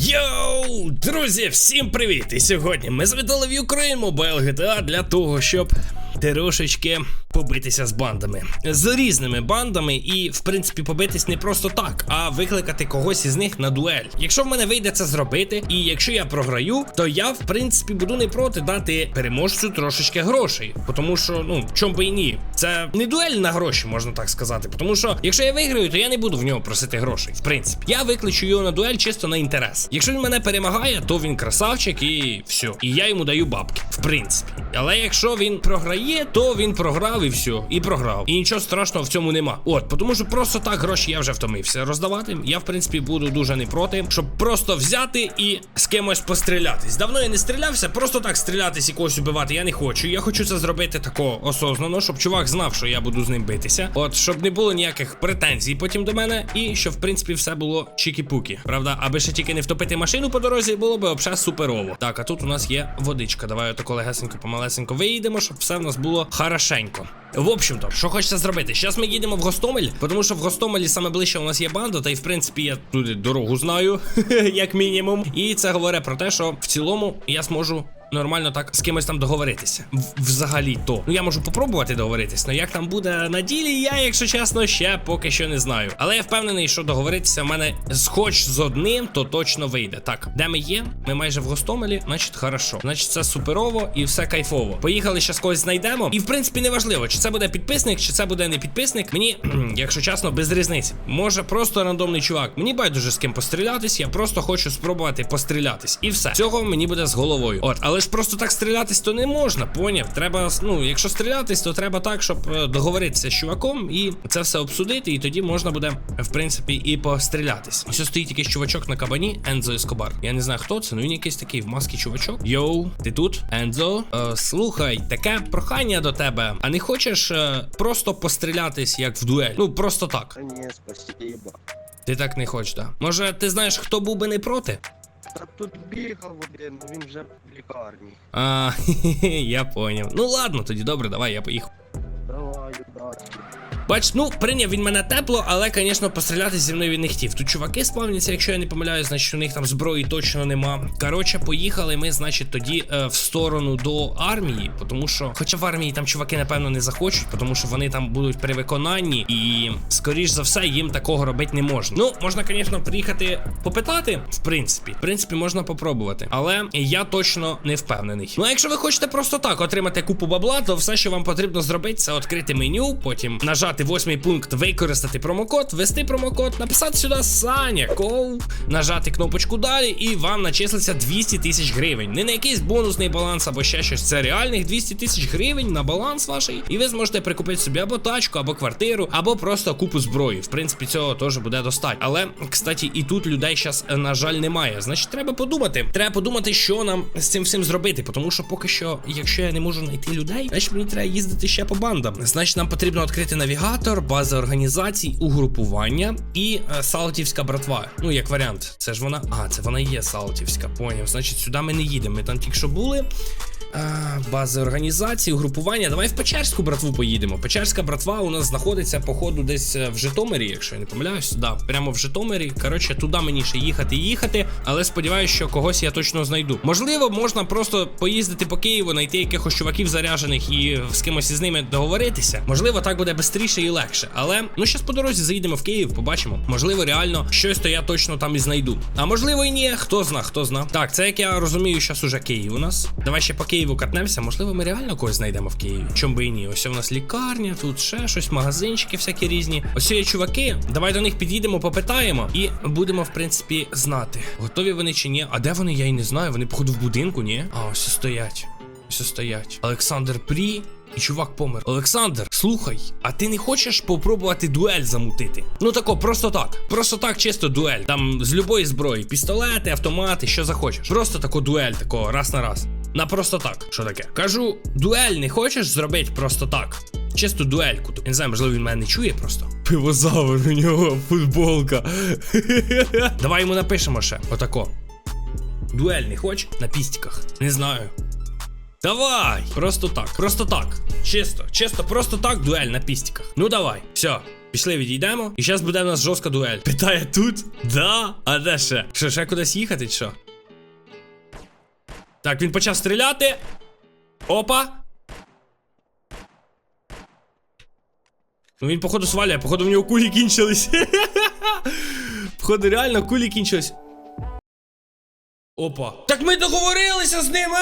Йоу, друзі, всім привіт! І сьогодні ми звітали в Ukraine Mobile GTA для того, щоб трошечки побитися з бандами. З різними бандами, і, в принципі, побитись не просто так, а викликати когось із них на дуель. Якщо в мене вийде це зробити, і якщо я програю, то я, в принципі, буду не проти дати переможцю трошечки грошей. Тому що, ну, чом би і ні. Це не дуель на гроші, можна так сказати. Тому що, якщо я виграю, то я не буду в нього просити грошей. В принципі, я викличу його на дуель чисто на інтерес. Якщо він мене перемагає, то він красавчик і все. І я йому даю бабки. В принципі. Але якщо він програє, то він програв і все. І програв. І нічого страшного в цьому нема. От, тому що просто так гроші я вже втомився роздавати. Я, в принципі, буду дуже не проти, щоб просто взяти і з кимось пострілятись. Давно я не стрілявся, просто так стрілятись і когось убивати. Я не хочу. Я хочу це зробити тако осознано, щоб чувак знав, що я буду з ним битися. От, щоб не було ніяких претензій потім до мене, і щоб, в принципі, все було чікі-пукі. Правда, аби ще тільки не втопити машину по дорозі, було би взагалі суперово. Так, а тут у нас є водичка. Давай отако легесенько, помалесенько виїдемо, щоб все в нас було хорошенько. В общем-то, що хочеться зробити? Зараз ми їдемо в Гостомель, тому що в Гостомелі саме ближче у нас є банда, та й в принципі я туди дорогу знаю, як мінімум. І це говорить про те, що в цілому я зможу. Нормально так з кимось там договоритися. Взагалі то. Ну я можу попробувати договоритись, але як там буде на ділі, я, якщо чесно, ще поки що не знаю. Але я впевнений, що договоритися в мене з хоч з одним, то точно вийде. Так, де ми є? Ми майже в Гостомелі, значить, хорошо. Значить, це суперово і все кайфово. Поїхали, щас когось знайдемо. І в принципі не важливо, чи це буде підписник, чи це буде не підписник. Мені, якщо чесно, без різниці. Може, просто рандомний чувак. Мені байдуже з ким пострілятись, я просто хочу спробувати пострілятись. І все. Цього мені буде з головою. От, але ж просто так стрілятись то не можна, поняв? Треба, ну, якщо стрілятись, то треба так, щоб е, договоритися з чуваком і це все обсудити, і тоді можна буде, в принципі, і пострілятись. Ось стоїть якийсь чувачок на кабані, Ензо Ескобар. Я не знаю, хто це, ну він якийсь такий в маскі чувачок. Йоу, ти тут? Ензо? Е, слухай, таке прохання до тебе. А не хочеш е, просто пострілятись як в дуель? Ну, просто так. Ні, спасибо. Ти так не хочеш, да? Може, ти знаєш, хто був би не проти? Та тут бігав один, він вже в лікарні. А, я поняв. Ну ладно, тоді добре, давай, я поїхав. Давай, удачі. Бач, ну прийняв він мене тепло, але, звісно, постріляти зі мною він не хотів. Тут чуваки спавняться, якщо я не помиляюсь, значить у них там зброї точно нема. Коротше, поїхали ми, значить, тоді е, в сторону до армії, тому що, хоча в армії там чуваки, напевно, не захочуть, тому що вони там будуть при виконанні, і скоріш за все їм такого робити не можна. Ну, можна, звісно, приїхати попитати, в принципі. В принципі, можна попробувати. Але я точно не впевнений. Ну, а якщо ви хочете просто так отримати купу бабла, то все, що вам потрібно зробити, це відкрити меню, потім нажати восьмий пункт, використати промокод, ввести промокод, написати сюди Саня Ков, нажати кнопочку далі, і вам начислиться 200 тисяч гривень. Не на якийсь бонусний баланс або ще щось. Це реальних 200 тисяч гривень на баланс ваш, і ви зможете прикупити собі або тачку, або квартиру, або просто купу зброї. В принципі, цього теж буде достатньо. Але, кстати, і тут людей зараз, на жаль, немає. Значить, треба подумати. Треба подумати, що нам з цим всім зробити. Тому що поки що, якщо я не можу знайти людей, значить мені треба їздити ще по бандам. Значить, нам потрібно відкрити навігатор, база організацій, угрупування і е, Саутівська братва. Ну, як варіант, це ж вона. А, це вона є Саутівська. Поняв. Значить, сюди ми не їдемо. Ми там тільки що були. Бази організації, угрупування. Давай в Печерську братву поїдемо. Печерська братва у нас знаходиться, походу, десь е, в Житомирі, якщо я не помиляюсь. Да, прямо в Житомирі. Коротше, туди мені ще їхати і їхати, але сподіваюся, що когось я точно знайду. Можливо, можна просто поїздити по Києву, знайти якихось чуваків заряжених і з кимось із ними договоритися. Можливо, так буде швидше і легше. Але ну щас по дорозі заїдемо в Київ, побачимо. Можливо, реально щось то я точно там і знайду. А можливо, і ні. Хто зна, хто зна. Так, це як я розумію, зараз уже Київ у нас. Давай ще по Києву катнемося. Можливо, ми реально когось знайдемо в Києві. Чом би і ні. Ось у нас лікарня, тут ще щось, магазинчики всякі різні. Ось є чуваки. Давай до них підійдемо, попитаємо і будемо, в принципі, знати, готові вони чи ні. А де вони? Я й не знаю. Вони, походу, в будинку, ні? А, ось стоять. Ось стоять. Олександр Прі. І чувак помер. Олександр, слухай, а ти не хочеш попробувати дуель замутити? Ну тако, просто так. Просто так, чисто дуель. Там з любої зброї, пістолети, автомати, що захочеш. Просто тако дуель, тако, раз на раз. На просто так. Що таке? Кажу, дуель не хочеш зробити просто так. Чисто дуельку. Я не знаю, можливо, він мене не чує просто. Пивозавр у нього футболка. Давай йому напишемо ще. Отако. Дуель не хоч? На пістіках. Не знаю. Давай! Просто так, просто так. Чисто, чисто, просто так, дуель на пістіках. Ну давай, все. Пішли, відійдемо. І зараз буде в нас жорстка дуель. Питає тут? Да? А де ще? Що, ще кудись їхати, чи що? Так, він почав стріляти. Опа. Ну він, походу, сваляє, походу, в нього кулі кінчились. Походу, реально кулі кінчились. Опа. Так ми договорилися з ними!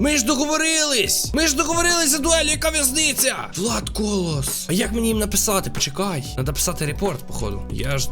Ми ж договорились! Ми ж договорилися за яка в'язниця! Влад Колос! А як мені їм написати? Почекай. Надо писати репорт, походу. Я ж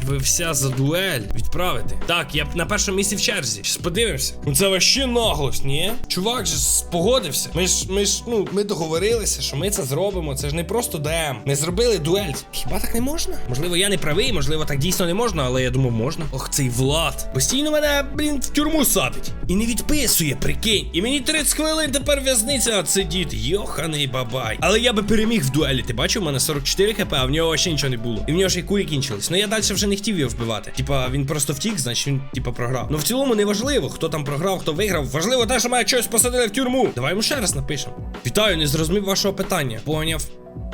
домовився за дуель відправити. Так, я на першому місці в черзі. Щас подивимося. Ну це вообще наглость, ні? Чувак же спогодився. Ми ж, ми ж, ну, ми договорилися, що ми це зробимо. Це ж не просто ДМ. Ми зробили дуель. Хіба так не можна? Можливо, я не правий, можливо, так дійсно не можна, але я думаю, можна. Ох, цей Влад. Постійно мене, блін, в тюрму садить. І не відписує, прикинь. І мені 30 хвилин тепер в'язниця сидіти. Йоханий бабай. Але я би переміг в дуелі. Ти бачив, у мене 44 хп, а в нього ще нічого не було. І в нього ще й кулі кінчились. Ну я далі вже не хотів його вбивати. Типа він просто втік, значить він типа програв. Ну в цілому не важливо, хто там програв, хто виграв. Важливо те, що мене щось посадили в тюрму. Давай йому ще раз напишемо. Вітаю, не зрозумів вашого питання. Поняв.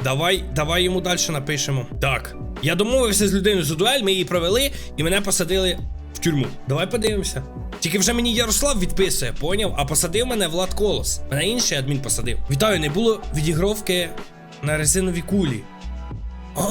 Давай, давай йому далі напишемо. Так. Я домовився з людиною за дуель, ми її провели, і мене посадили в тюрму. Давай подивимося. Тільки вже мені Ярослав відписує, поняв? А посадив мене Влад Колос. Мене інший адмін посадив. Вітаю, не було відігровки на резинові кулі. А,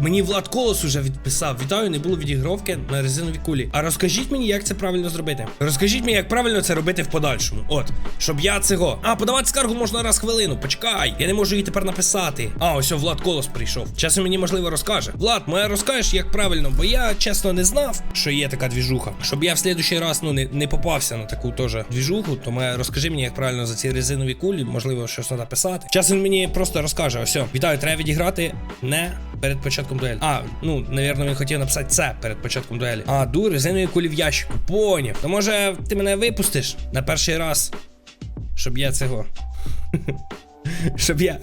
мені Влад Колос уже відписав. Вітаю, не було відігровки на резинові кулі. А розкажіть мені, як це правильно зробити. Розкажіть мені, як правильно це робити в подальшому. От, щоб я цього. А, подавати скаргу можна раз хвилину. Почекай. Я не можу її тепер написати. А, ось Влад Колос прийшов. Часом мені можливо розкаже. Влад, моя розкажеш, як правильно, бо я чесно не знав, що є така двіжуха. Щоб я в слідущий раз ну не, не попався на таку теж двіжуху, то моя розкажи мені, як правильно за ці резинові кулі, можливо, щось треба писати. Часом мені просто розкаже: ось, вітаю, треба відіграти не перед початком дуелі. А, ну, навірно, він хотів написати це перед початком дуелі. А, ду, резинові кулі в ящику. Поняв. То може ти мене випустиш на перший раз, щоб я цього. Щоб я.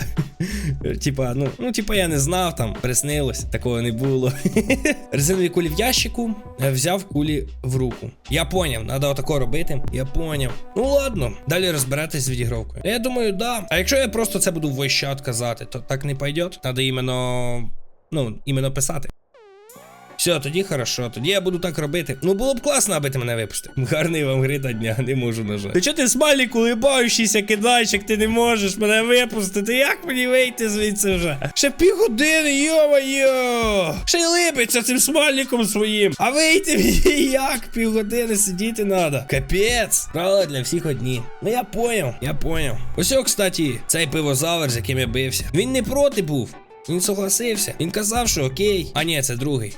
Типа, ну, ну, типа, я не знав, там, приснилось, такого не було. Резинові кулі в ящику, е, взяв кулі в руку. Я поняв, треба отако робити. Я поняв. Ну ладно, далі розберетесь з відігровкою. Я думаю, да. А якщо я просто це буду вощат казати, то так не пойдет. Треба іменно. Ну, іменно писати. Все, тоді хорошо, тоді я буду так робити. Ну було б класно, аби ти мене випустив. Гарний вам гри та дня, не можу, на жаль. Ти чого ти смайлік улибаючийся кидаєш, як ти не можеш мене випустити? Як мені вийти звідси вже? Ще півгодини, йо-моє! Ще й липиться цим смайліком своїм. А вийти мені як? Півгодини сидіти треба. Капець. Правила для всіх одні. Ну я поняв, я поняв. Ось, кстати, цей пивозавр, з яким я бився. Він не проти був. Він согласився. Він казав, що окей. А ні, це другий.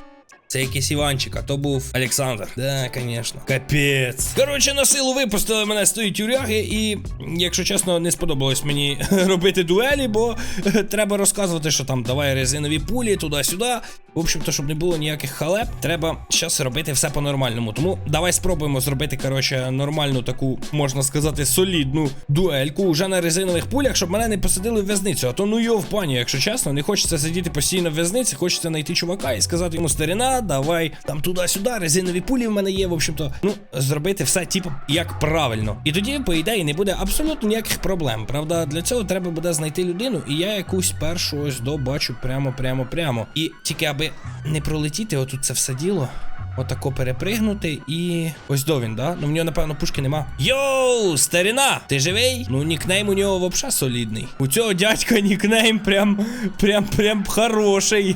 Це якийсь Іванчик, а то був Олександр. Да, звісно. Капець. Коротше, на силу випустили мене з тої тюряги, і, якщо чесно, не сподобалось мені робити дуелі, бо треба розказувати, що там давай резинові пулі туди-сюди. В общем-то, щоб не було ніяких халеп, треба зараз робити все по-нормальному. Тому давай спробуємо зробити, коротше, нормальну таку, можна сказати, солідну дуельку вже на резинових пулях, щоб мене не посадили в в'язницю. А то ну йо в пані, якщо чесно, не хочеться сидіти постійно в в'язниці, хочеться знайти чувака і сказати йому старина, давай там туди-сюди, резинові пулі в мене є. В общем-то, ну зробити все, типу, як правильно. І тоді, по ідеї, не буде абсолютно ніяких проблем. Правда, для цього треба буде знайти людину, і я якусь першу ось добачу прямо, прямо, прямо. І тільки аби не пролетіти, отут це все діло. Отако перепригнути і. Ось до він, да? Ну в нього, напевно, пушки нема. Йоу, старина! Ти живий? Ну, нікнейм у нього взагалі солідний. У цього дядька нікнейм прям прям прям хороший.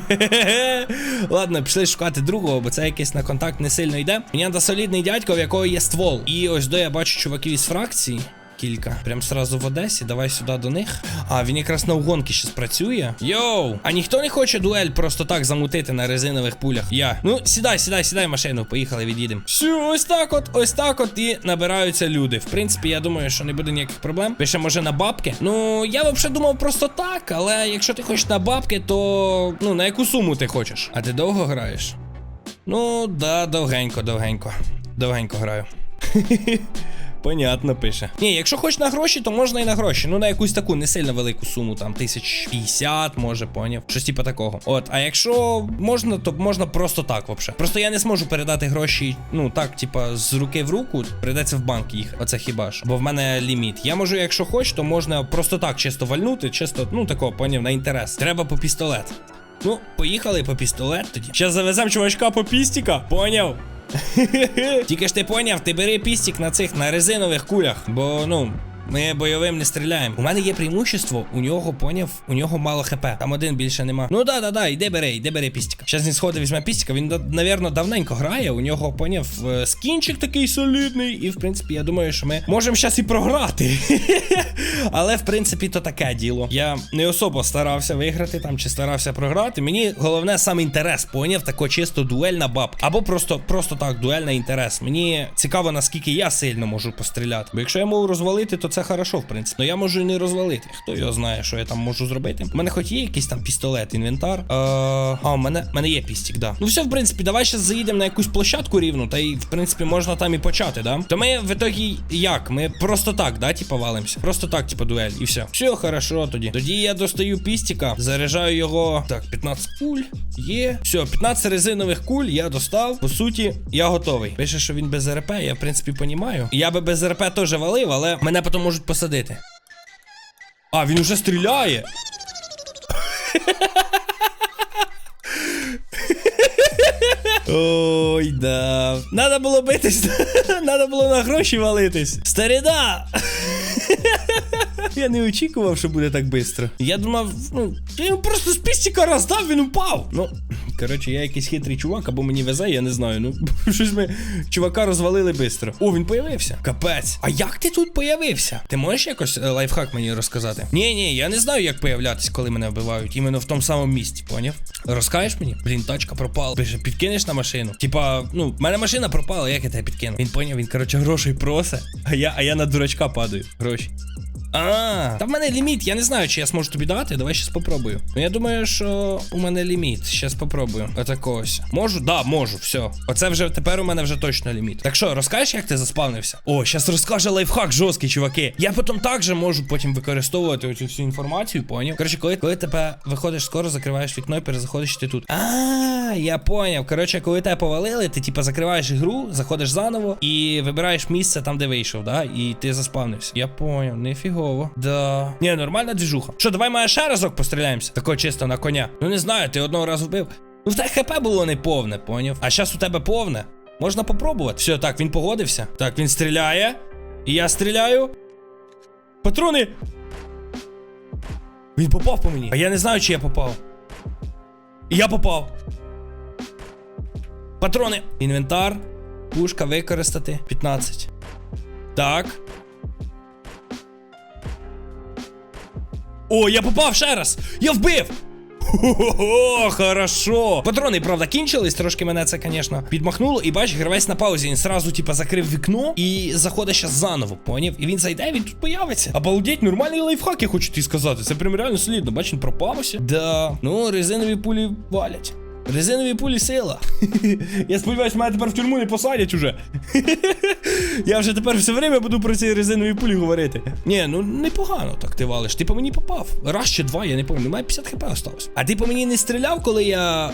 Ладно, пішли шукати другого, бо це якийсь на контакт не сильно йде. Мені треба солідний дядько, в якого є ствол. І ось до я бачу чуваків із фракції. Кілька. Прям сразу в Одесі. Давай сюди до них. А, він якраз на угонки щас працює. Йоу! А ніхто не хоче дуель просто так замутити на резинових пулях. Я. Ну, сідай, сідай, сідай машину. Поїхали, від'їдемо. Все, ось так от, ось так от і набираються люди. В принципі, я думаю, що не буде ніяких проблем. Пише, може, на бабки. Ну, я взагалі думав просто так, але якщо ти хочеш на бабки, то. Ну, на яку суму ти хочеш? А ти довго граєш? Ну, да, довгенько, довгенько. Довгенько граю. Понятно, пише. Ні, якщо хоч на гроші, то можна і на гроші. Ну, на якусь таку не сильно велику суму, там тисяч п'ятдесят, може, поняв. Щось типу такого. От, а якщо можна, то можна просто так, вообще. Просто я не зможу передати гроші, ну так, типа, з руки в руку, прийдеться в банк їх. Оце хіба ж. Бо в мене ліміт. Я можу, якщо хоч, то можна просто так чисто вальнути, чисто, ну такого, поняв, на інтерес. Треба по пістолет. Ну, поїхали по пістолет тоді. Зараз завеземо чувачка по пістіка, поняв? Тільки ж ти поняв, ти бери пістік на цих на резинових кулях, бо ну. Ми бойовим не стріляємо. У мене є преимущество, у нього поняв, у нього мало хп. Там один більше нема. Ну да, да, да, іди бери, іди бери пістіка. Щас він сходить, візьме пістіка. Він, навірно, давненько грає. У нього поняв е, скінчик такий солідний. І в принципі, я думаю, що ми можемо щас і програти. Але в принципі, то таке діло. Я не особо старався виграти там чи старався програти. Мені головне сам інтерес, поняв, тако чисто дуельна бабка. Або просто, просто так, дуельний інтерес. Мені цікаво, наскільки я сильно можу постріляти. Бо якщо я можу розвалити, то це хорошо, в принципі. Ну я можу і не розвалити. Хто його знає, що я там можу зробити. У мене хоч є якийсь там пістолет, інвентар. Е, а, у мене, мене є пістік, да. Ну все, в принципі, давай ще заїдемо на якусь площадку рівну, та й в принципі можна там і почати, да? То ми в ітогі як? Ми просто так, да, типа валимося. Просто так, типа дуель, і все. Все, хорошо тоді. Тоді я достаю пістіка, заряджаю його. Так, 15 куль. Є. Все, 15 резинових куль я достав. По суті, я готовий. Пише, що він без РП, я в принципі понімаю. Я би без РП теж валив, але мене потім можуть посадити. А, він уже стріляє. Ой, да. Надо було битись. Надо було на гроші валитись. Старіда! Я не очікував, що буде так швидко. Я думав, ну, я йому просто з пістіка роздав, він упав. Ну, коротше, я якийсь хитрий чувак, або мені везе, я не знаю. Ну, щось ми чувака розвалили швидко. О, він появився. Капець. А як ти тут появився? Ти можеш якось е, лайфхак мені розказати? Ні, ні, я не знаю, як появлятись, коли мене вбивають. Іменно в тому самому місці, поняв? Розкажеш мені? Блін, тачка пропала. Пише, підкинеш на машину. Типа, ну, в мене машина пропала, як я тебе підкину? Він поняв, він, коротше, грошей просить, а я, а я на дурачка падаю. Гроші. А, та в мене ліміт, я не знаю, чи я зможу тобі дати. Давай щас попробую. Ну я думаю, що у мене ліміт. Щас попробую. Отакось. Можу? Да, можу, все. Оце вже тепер у мене вже точно ліміт. Так що, розкажеш, як ти заспавнився? О, щас розкаже лайфхак жорсткий, чуваки. Я потім також можу потім використовувати оцю всю інформацію, поняв? Коротше, коли, коли тебе виходиш скоро, закриваєш вікно і перезаходиш ти тут. А, я поняв. Коротше, коли тебе повалили, ти типа закриваєш ігру, заходиш заново і вибираєш місце там, де вийшов, да? І ти заспавнився. Я поняв, нефігово. Да. Ні, нормальна двіжуха. Що, давай має ще разок постріляємося? Тако чисто на коня. Ну не знаю, ти одного разу вбив. Ну в тебе хп було не повне, поняв? А зараз у тебе повне. Можна попробувати. Все, так, він погодився. Так, він стріляє. І я стріляю. Патрони! Він попав по мені. А я не знаю, чи я попав. І я попав. Патрони. Інвентар. Пушка використати. 15. Так. О, я попав ще раз! Я вбив! Хо-хо-хо, хорошо. Патрони, правда, кінчились, трошки мене це, звісно, підмахнуло. І бач, гравець на паузі. Він сразу, типа, закрив вікно і заходить ще заново, поняв? І він зайде, він тут появиться. Обалдеть, нормальний лайфхак, я хочу тобі сказати. Це прям реально солідно. Бач, він пропався. Да. Ну, резинові пулі валять. Резинові пулі сила. Я сподіваюся, мене тепер в тюрму не посадять уже. Я вже тепер все время буду про ці резинові пулі говорити. Ні, ну непогано так ти валиш. Ти по мені попав. Раз чи два, я не пам'ятаю. У мене 50 хп осталось. А ти по мені не стріляв, коли я. Е,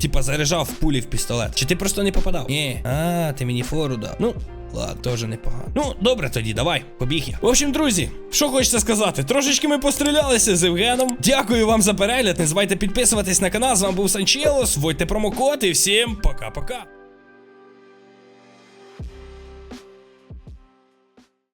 типа заряджав пулі в пістолет? Чи ти просто не попадав? Ні. А, ти мені фору дав. Ну. Ладно, теж непогано. Ну, добре тоді, давай, побіг я. В общем, друзі, що хочеться сказати? Трошечки ми пострілялися з Євгеном. Дякую вам за перегляд. Не забувайте підписуватись на канал. З вами був Санчелос. Вводьте промокод і всім пока-пока.